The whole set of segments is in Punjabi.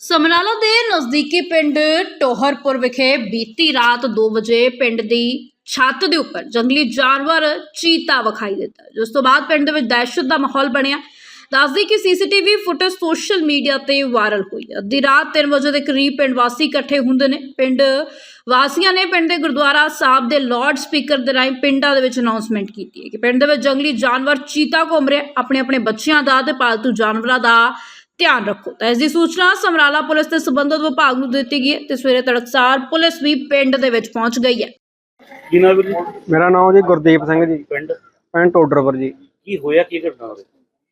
ਸਮਰਾਲਾ ਦੇ ਨਜ਼ਦੀਕੀ ਪਿੰਡ ਟੋਹਰਪੁਰ ਵਿਖੇ ਬੀਤੀ ਰਾਤ 2 ਵਜੇ ਪਿੰਡ ਦੀ ਛੱਤ ਦੇ ਉੱਪਰ ਜੰਗਲੀ ਜਾਨਵਰ ਚੀਤਾ ਵਿਖਾਈ ਦਿੱਤਾ। ਜਿਸ ਤੋਂ ਬਾਅਦ ਪਿੰਡ ਦੇ ਵਿੱਚ ਦਹਿਸ਼ਤ ਦਾ ਮਾਹੌਲ ਬਣਿਆ। ਦੱਸਦੀ ਕਿ ਸੀਸੀਟੀਵੀ ਫੁਟੇਜ ਸੋਸ਼ਲ ਮੀਡੀਆ ਤੇ ਵਾਇਰਲ ਹੋਈ ਹੈ। ਅੱਧੀ ਰਾਤ 3 ਵਜੇ ਦੇ ਕਰੀਬ ਪਿੰਡ ਵਾਸੀ ਇਕੱਠੇ ਹੁੰਦੇ ਨੇ। ਪਿੰਡ ਵਾਸੀਆਂ ਨੇ ਪਿੰਡ ਦੇ ਗੁਰਦੁਆਰਾ ਸਾਹਿਬ ਦੇ ਲਾਰਡ ਸਪੀਕਰ ਦੇ ਰਾਹੀਂ ਪਿੰਡਾਂ ਦੇ ਵਿੱਚ ਅਨਾਉਂਸਮੈਂਟ ਕੀਤੀ ਹੈ ਕਿ ਪਿੰਡ ਦੇ ਵਿੱਚ ਜੰਗਲੀ ਜਾਨਵਰ ਚੀਤਾ ਘੁੰਮ ਰਿਹਾ। ਆਪਣੇ ਆਪਣੇ ਬੱਚਿਆਂ ਦਾ ਤੇ ਪਾਲਤੂ ਜਾਨਵਰਾਂ ਦਾ ਧਿਆਨ ਰੱਖੋ। ਤਾਂ ਇਸ ਦੀ ਸੂਚਨਾ ਸਮਰਾਲਾ ਪੁਲਿਸ ਤੇ ਸੰਬੰਧਿਤ ਵਿਭਾਗ ਨੂੰ ਦਿੱਤੀ ਗਈ ਹੈ ਤੇ ਸਵੇਰੇ ਤੜਕਸਾਰ ਪੁਲਿਸ ਵੀ ਪਿੰਡ ਦੇ ਵਿੱਚ ਪਹੁੰਚ ਗਈ ਹੈ। ਕੀ ਨਾਮ ਮੇਰਾ ਨਾਮ ਜੀ ਗੁਰਦੀਪ ਸਿੰਘ ਜੀ। ਪਿੰਡ? ਪਿੰਡ ਟੋਡਰਪੁਰ ਜੀ। ਕੀ ਹੋਇਆ? ਕੀ ਘਟਨਾ ਹੋਈ?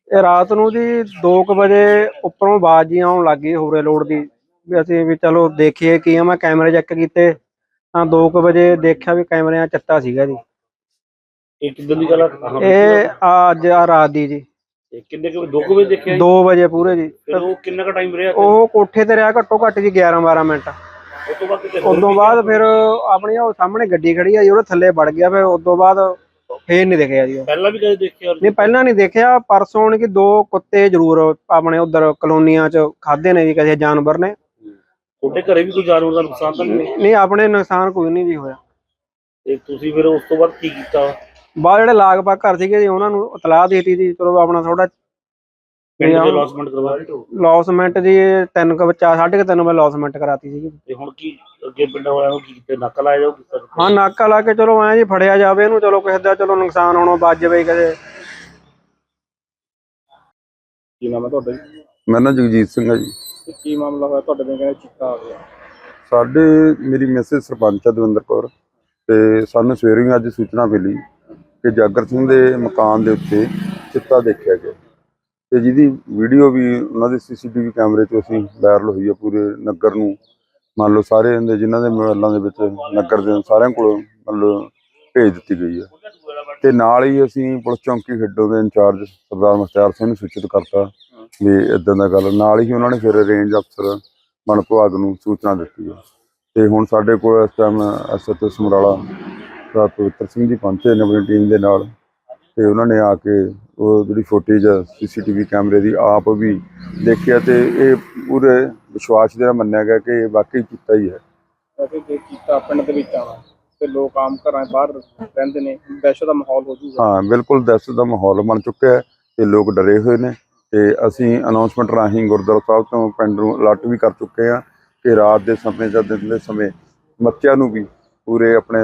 ਇਹ ਰਾਤ ਨੂੰ ਜੀ 2 ਵਜੇ ਉੱਪਰੋਂ ਆਵਾਜ਼ ਜੀ ਆਉਣ ਲੱਗੀ ਹੋਰੇ ਲੋਡ ਦੀ। ਵੀ ਅਸੀਂ ਵੀ ਚਲੋ ਦੇਖੀਏ ਕੀ ਆ ਮੈਂ ਕੈਮਰੇ ਚੈੱਕ ਕੀਤੇ ਤਾਂ 2 ਵਜੇ ਦੇਖਿਆ ਵੀ ਕੈਮਰਿਆਂ ਚੱਟਾ ਸੀਗਾ ਜੀ। ਇਹ ਕਿਦਾਂ ਦੀ ਗੱਲ ਆ? ਇਹ ਆ ਅੱਜ ਆ ਰਾਤ ਦੀ ਜੀ। ਇਹ ਕਿੰਨੇ ਕੁ ਵਜੇ ਦੇਖਿਆ ਜੀ? 2 ਵਜੇ ਪੂਰੇ ਜੀ। ਫਿਰ ਉਹ ਕਿੰਨਾ ਕ ਟਾਈਮ ਰਿਹਾ ਉਹ ਕੋਠੇ ਤੇ ਰਿਹਾ ਘੱਟੋ ਘੱਟ ਜੀ 11 12 ਮਿੰਟ। ਉਸ ਤੋਂ ਬਾਅਦ ਕਿਤੇ ਹੋਰ ਉਦੋਂ ਵੀ ਬਾਅਦ ਫਿਰ ਆਪਣੀ ਉਹ ਸਾਹਮਣੇ ਗੱਡੀ ਖੜੀ ਆ ਜੀ ਉਹਦੇ ਥੱਲੇ ਵੜ ਗਿਆ ਫਿਰ ਉਦੋਂ ਬਾਅਦ ਫੇਰ ਨਹੀਂ ਦਿਖਿਆ ਜੀ ਉਹ। ਪਹਿਲਾਂ ਵੀ ਕਦੇ ਦੇਖਿਆ ਨਹੀਂ ਪਹਿਲਾਂ ਨਹੀਂ ਦੇਖਿਆ। ਪਰਸੋਂ ਹੁਣ ਕਿ ਦੋ ਕੁੱਤੇ ਜ਼ਰੂਰ ਆਪਣੇ ਉਧਰ ਕਲੋਨੀਆਂ 'ਚ ਖਾਦੇ ਨੇ ਜੀ ਕਿਸੇ ਜਾਨਵਰ ਨੇ। ਤੁਹਾਡੇ ਘਰੇ ਵੀ ਕੋਈ ਜਾਨਵਰ ਦਾ ਨੁਕਸਾਨ ਤਾਂ ਨਹੀਂ ਆਪਣੇ ਨੁਕਸਾਨ ਕੋਈ ਨਹੀਂ ਜੀ ਹੋਇਆ। ਤੇ ਤੁਸੀਂ ਫਿਰ ਉਸ ਤੋਂ ਬਾਅਦ ਕੀ ਕੀਤਾ? ਬਾਅਦ ਜਿਹੜੇ ਲਾਗ-ਬਾਗ ਘਰ ਸੀਗੇ ਜੀ ਉਹਨਾਂ ਨੂੰ ਇਤਲਾਹ ਦੇਤੀ ਜੀ ਚਲੋ ਆਪਣਾ ਥੋੜਾ ਪਿੰਡ ਦੇ ਲੌਸਮੈਂਟ ਕਰਵਾ ਲੌਸਮੈਂਟ ਜੀ ਤਿੰਨ ਕੁ ਬੱਚਾ ਸਾਢੇ ਕੁ ਤਿੰਨ ਵਜੇ ਲੌਸਮੈਂਟ ਕਰਾਤੀ ਸੀਗੀ। ਤੇ ਹੁਣ ਕੀ ਅੱਗੇ ਪਿੰਡਾਂ ਵਾਲਿਆਂ ਨੂੰ ਕੀ ਕੀਤਾ ਨੱਕ ਲਾਇਆ ਜਾਊ ਕੀਤਾ ਹਾਂ ਨਾਕਾ ਲਾ ਕੇ ਚਲੋ ਐਂ ਜੀ ਫੜਿਆ ਜਾਵੇ ਇਹਨੂੰ ਚਲੋ ਕਿਸੇ ਦਾ ਚਲੋ ਨੁਕਸਾਨ ਹੋਣੋਂ ਬਚ ਜਾਵੇ ਕਦੇ ਕੀ ਨਾਮ ਹੈ ਤੁਹਾਡਾ ਜੀ? ਮੇਰਾ ਨਾਂ ਜਗਜੀਤ ਸਿੰਘ ਹੈ ਜੀ। ਕੀ ਮਾਮਲਾ ਹੋਇਆ? ਤੁਹਾਡੇ ਨੇ ਕਹਿੰਦੇ ਚਿੱਟਾ ਆ ਗਿਆ? ਸਾਡੇ ਮੇਰੀ ਮੈਸੇਜ ਸਰਪੰਚ ਆ ਦਵਿੰਦਰ ਕੌਰ ਤੇ ਸਾਨੂੰ ਸਵੇਰੇ ਹੀ ਅੱਜ ਸੂਚਨਾ ਮਿਲੀ ਕਿ ਜਾਗਰ ਸਿੰਘ ਦੇ ਮਕਾਨ ਦੇ ਉੱਤੇ ਚਿੱਤਾ ਦੇਖਿਆ ਗਿਆ। ਤੇ ਜਿਹਦੀ ਵੀਡੀਓ ਵੀ ਉਹਨਾਂ ਦੇ ਸੀਸੀਟੀਵੀ ਕੈਮਰੇ 'ਚ ਅਸੀਂ ਵਾਇਰਲ ਹੋਈ ਹੈ ਪੂਰੇ ਨਗਰ ਨੂੰ। ਮੰਨ ਲਓ ਸਾਰੇ ਦੇ ਜਿਨ੍ਹਾਂ ਦੇ ਮੋਬਾਈਲਾਂ ਦੇ ਵਿੱਚ ਨਗਰ ਦੇ ਸਾਰਿਆਂ ਕੋਲ ਮੰਨ ਲਓ ਭੇਜ ਦਿੱਤੀ ਗਈ ਹੈ ਤੇ ਨਾਲ ਹੀ ਅਸੀਂ ਪੁਲਿਸ ਚੌਂਕੀ ਖੇਡੋ ਦੇ ਇੰਚਾਰਜ ਸਰਦਾਰ ਮੁਖਤਿਆਰ ਸਿੰਘ ਨੂੰ ਸੂਚਿਤ ਕਰਤਾ ਵੀ ਇਦਾਂ ਦਾ ਗੱਲ ਨਾਲ ਹੀ ਉਹਨਾਂ ਨੇ ਫਿਰ ਰੇਂਜ ਅਫਸਰ ਵਣ ਵਿਭਾਗ ਨੂੰ ਸੂਚਨਾ ਦਿੱਤੀ ਹੈ ਤੇ ਹੁਣ ਸਾਡੇ ਕੋਲ ਇਸ ਟਾਈਮ ਐਸਐਚਓ ਸਮਰਾਲਾ ਸਰਦਾਰ ਪਵਿੱਤਰ ਸਿੰਘ ਜੀ ਪਹੁੰਚੇ ਨੇ ਆਪਣੀ ਟੀਮ ਦੇ ਨਾਲ ਤੇ ਉਹਨਾਂ ਨੇ ਆ ਕੇ ਉਹ ਜਿਹੜੀ ਫੁਟੇਜ ਸੀਸੀਟੀਵੀ ਕੈਮਰੇ ਦੀ ਆਪ ਵੀ ਦੇਖਿਆ ਤੇ ਇਹ ਪੂਰੇ ਵਿਸ਼ਵਾਸ ਦੇ ਨਾਲ ਮੰਨਿਆ ਗਿਆ ਕਿ ਇਹ ਵਾਕਈ ਕੀਤਾ ਹੀ ਹੈ। ਅਤੇ ਜੇ ਕੀਤਾ ਪਿੰਡ ਦੇ ਵਿੱਚ ਆਉਣਾ ਤੇ ਲੋਕ ਆਮ ਘਰਾਂ ਬਾਹਰ ਰਹਿੰਦੇ ਨੇ ਦਹਿਸ਼ਤ ਦਾ ਮਾਹੌਲ ਹੋ ਜੂਗਾ ਹਾਂ ਬਿਲਕੁਲ ਦਹਿਸ਼ਤ ਦਾ ਮਾਹੌਲ ਬਣ ਚੁੱਕਿਆ ਹੈ ਤੇ ਲੋਕ ਡਰੇ ਹੋਏ ਨੇ ਤੇ ਅਸੀਂ ਅਨਾਉਂਸਮੈਂਟ ਰਾਹੀਂ ਗੁਰਦੁਆਰਾ ਸਾਹਿਬ ਤੋਂ ਪਿੰਡ ਨੂੰ ਅਲਰਟ ਵੀ ਕਰ ਚੁੱਕੇ ਹਾਂ ਕਿ ਰਾਤ ਦੇ ਸਮੇਂ ਜਾਂ ਦਿਨ ਦੇ ਸਮੇਂ ਬੱਚਿਆਂ ਨੂੰ ਵੀ ਪੂਰੇ ਆਪਣੇ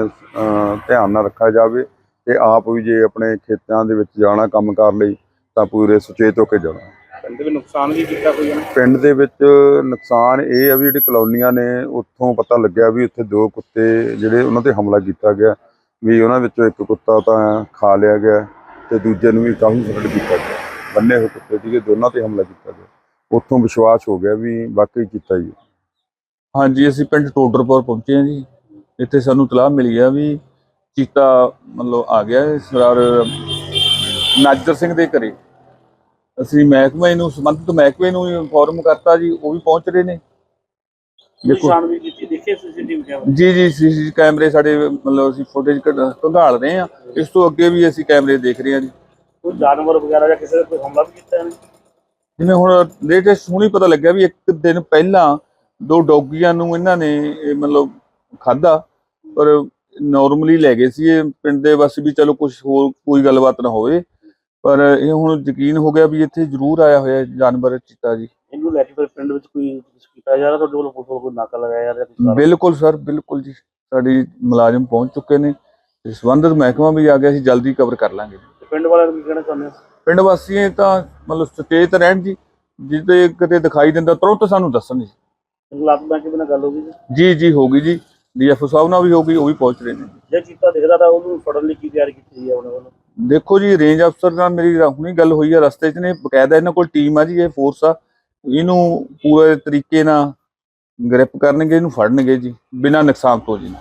ਧਿਆਨ ਨਾਲ ਰੱਖਿਆ ਜਾਵੇ ਤੇ ਆਪ ਵੀ ਜੇ ਆਪਣੇ ਖੇਤਾਂ ਦੇ ਵਿੱਚ ਜਾਣਾ ਕੰਮਕਾਰ ਲਈ ਤਾਂ ਪੂਰੇ ਸੁਚੇਤ ਹੋ ਕੇ ਜਾਣਾ। ਪਿੰਡ ਦੇ ਵਿੱਚ ਨੁਕਸਾਨ ਵੀ ਕੀਤਾ ਕੋਈ ਪਿੰਡ ਦੇ ਵਿੱਚ ਨੁਕਸਾਨ ਇਹ ਆ ਵੀ ਜਿਹੜੀ ਕਲੋਨੀਆਂ ਨੇ ਉੱਥੋਂ ਪਤਾ ਲੱਗਿਆ ਵੀ ਉੱਥੇ ਦੋ ਕੁੱਤੇ ਜਿਹੜੇ ਉਹਨਾਂ ਤੇ ਹਮਲਾ ਕੀਤਾ ਗਿਆ ਵੀ ਉਹਨਾਂ ਵਿੱਚੋਂ ਇੱਕ ਕੁੱਤਾ ਤਾਂ ਖਾ ਲਿਆ ਗਿਆ ਤੇ ਦੂਜੇ ਨੂੰ ਵੀ ਕਾਫੀ ਫਰੜ ਕੀਤਾ ਗਿਆ। ਬੰਨੇ ਹੋਏ ਕੁੱਤੇ ਸੀਗੇ ਦੋਨਾਂ ਤੇ ਹਮਲਾ ਕੀਤਾ ਗਿਆ। ਉੱਥੋਂ ਵਿਸ਼ਵਾਸ ਹੋ ਗਿਆ ਵੀ ਵਾਕਈ ਕੀਤਾ ਹੈ। ਹਾਂਜੀ ਅਸੀਂ ਪਿੰਡ ਟੋਡਰਪੁਰ ਪਹੁੰਚੇ ਹਾਂ ਜੀ। ਇੱਥੇ ਸਾਨੂੰ ਤਲਾਹ ਮਿਲੀ ਆ ਵੀ ਚੀਤਾ ਮਤਲਬ ਆ ਗਿਆ ਹੈ ਸਰਦਾਰ ਨਾਜਰ ਸਿੰਘ ਦੇ ਘਰੇ। ਅਸੀਂ ਮਹਿਕਮੇ ਨੂੰ ਸੰਬੰਧਿਤ ਮਹਿਕਮੇ ਨੂੰ ਇਨਫੋਰਮ ਕਰਤਾ ਜੀ ਉਹ ਵੀ ਪਹੁੰਚ ਰਹੇ ਨੇ। ਦੇਖੋ। ਕੀਤੀ ਸੀਸੀਟੀਵੀ ਕੈਮਰਾ ਜੀ ਜੀ ਸੀਸੀ ਕੈਮਰੇ ਸਾਡੇ ਮਤਲਬ ਅਸੀਂ ਫੁਟੇਜ ਕੰਧਾਲ ਰਹੇ ਆ ਇਸ ਤੋਂ ਅੱਗੇ ਵੀ ਅਸੀਂ ਕੈਮਰੇ ਦੇਖ ਰਹੇ ਹਾਂ ਜੀ। ਕੋਈ ਜਾਨਵਰ ਵਗੈਰਾ ਜਾਂ ਕਿਸੇ ਦਾ ਕੋਈ ਹਮਲਾ ਵੀ ਕੀਤਾ ਇਹਨੇ? ਜਿਵੇਂ ਹੁਣ ਲੇਟੈਸਟ ਹੁਣੀ ਪਤਾ ਲੱਗਿਆ ਵੀ ਇੱਕ ਦਿਨ ਪਹਿਲਾਂ ਦੋ ਡੌਗੀਆਂ ਨੂੰ ਇਹਨਾਂ ਨੇ ਮਤਲਬ ਖਾਦਾ ਪਰ ਨਾਰਮਲੀ ਲੈ ਗਏ ਸੀ ਇਹ ਪਿੰਡ ਦੇ ਬਸ ਵੀ ਚਲੋ ਕੁਝ ਹੋਰ ਕੋਈ ਗੱਲਬਾਤ ਨਾ ਹੋਵੇ। ਪਰ ਇਹ ਹੁਣ ਯਕੀਨ ਹੋ ਗਿਆ ਵੀ ਇੱਥੇ ਜ਼ਰੂਰ ਆਇਆ ਹੋਇਆ ਜਾਨਵਰ ਚੀਤਾ ਜੀ। ਇਹਨੂੰ ਲੈ ਕੇ ਫਿਰ ਪਿੰਡ ਵਿੱਚ ਕੋਈ ਕੁਛ ਕੀਤਾ ਜਾ ਰਿਹਾ? ਤੁਹਾਡੇ ਕੋਲ ਕੋਈ- ਕੋਈ ਨਾਕਾ ਲਗਾਇਆ ਜਾ ਰਿਹਾ ਕੁਛ ਕਰ- ਬਿਲਕੁਲ ਸਰ ਬਿਲਕੁਲ ਜੀ। ਸਾਡੀ ਮੁਲਾਜ਼ਮ ਪਹੁੰਚ ਚੁੱਕੇ ਨੇ। ਸੰਬੰਧਿਤ ਮਹਿਕਮਾ ਵੀ ਆ ਗਿਆ ਸੀ ਜਲਦੀ ਕਵਰ ਕਰ ਲਾਂਗੇ। ਪਿੰਡ ਵਾਲਿਆਂ ਨੂੰ ਕੀ ਕਹਿਣਾ ਚਾਹੁੰਦੇ ਹੋ? ਪਿੰਡ ਵਾਸੀਆਂ ਤਾਂ ਮਤਲਬ ਸੁਚੇਤ ਰਹਿਣ ਜੀ। ਜਿੱਤੇ ਕਿਤੇ ਦਿਖਾਈ ਦਿੰਦਾ ਤੁਰੰਤ ਸਾਨੂੰ ਦੱਸਣ ਜੀ। ਇੰਗਲਾਬ ਬੈਂਕ ਨਾਲ ਗੱਲ ਹੋ ਗਈ ਜੀ? ਜੀ ਜੀ ਹੋ ਗਈ ਜੀ। ਡੀਐਫਓ ਸਾਹਿਬ ਨਾਲ ਵੀ ਹੋ ਗਈ ਉਹ ਵੀ ਪਹੁੰਚ ਰਹੇ ਨੇ। ਜੇ ਚੀਤਾ ਦਿਖਦਾ ਤਾਂ ਉਹਨੂੰ ਫੜਨ ਲਈ ਕੀ ਤਿਆਰੀ ਕੀਤੀ ਹੈ ਉਹਨਾਂ? ਵੱਲੋਂ ਦੇਖੋ ਜੀ ਰੇਂਜ ਅਫਸਰ ਨਾਲ ਮੇਰੀ ਹੁਣੀ ਗੱਲ ਹੋਈ ਆ ਰਸਤੇ 'ਚ ਨੇ ਬਕਾਇਦਾ ਇਹਨਾਂ ਕੋਲ ਟੀਮ ਆ ਜੀ ਇਹ ਫੋਰਸ ਆ। ਇਹਨੂੰ ਪੂਰੇ ਤਰੀਕੇ ਨਾਲ ਗ੍ਰਿਪ ਕਰਨਗੇ ਇਹਨੂੰ ਫੜਨਗੇ ਜੀ ਬਿਨਾਂ ਨੁਕਸਾਨ ਤੋਂ ਜੀ।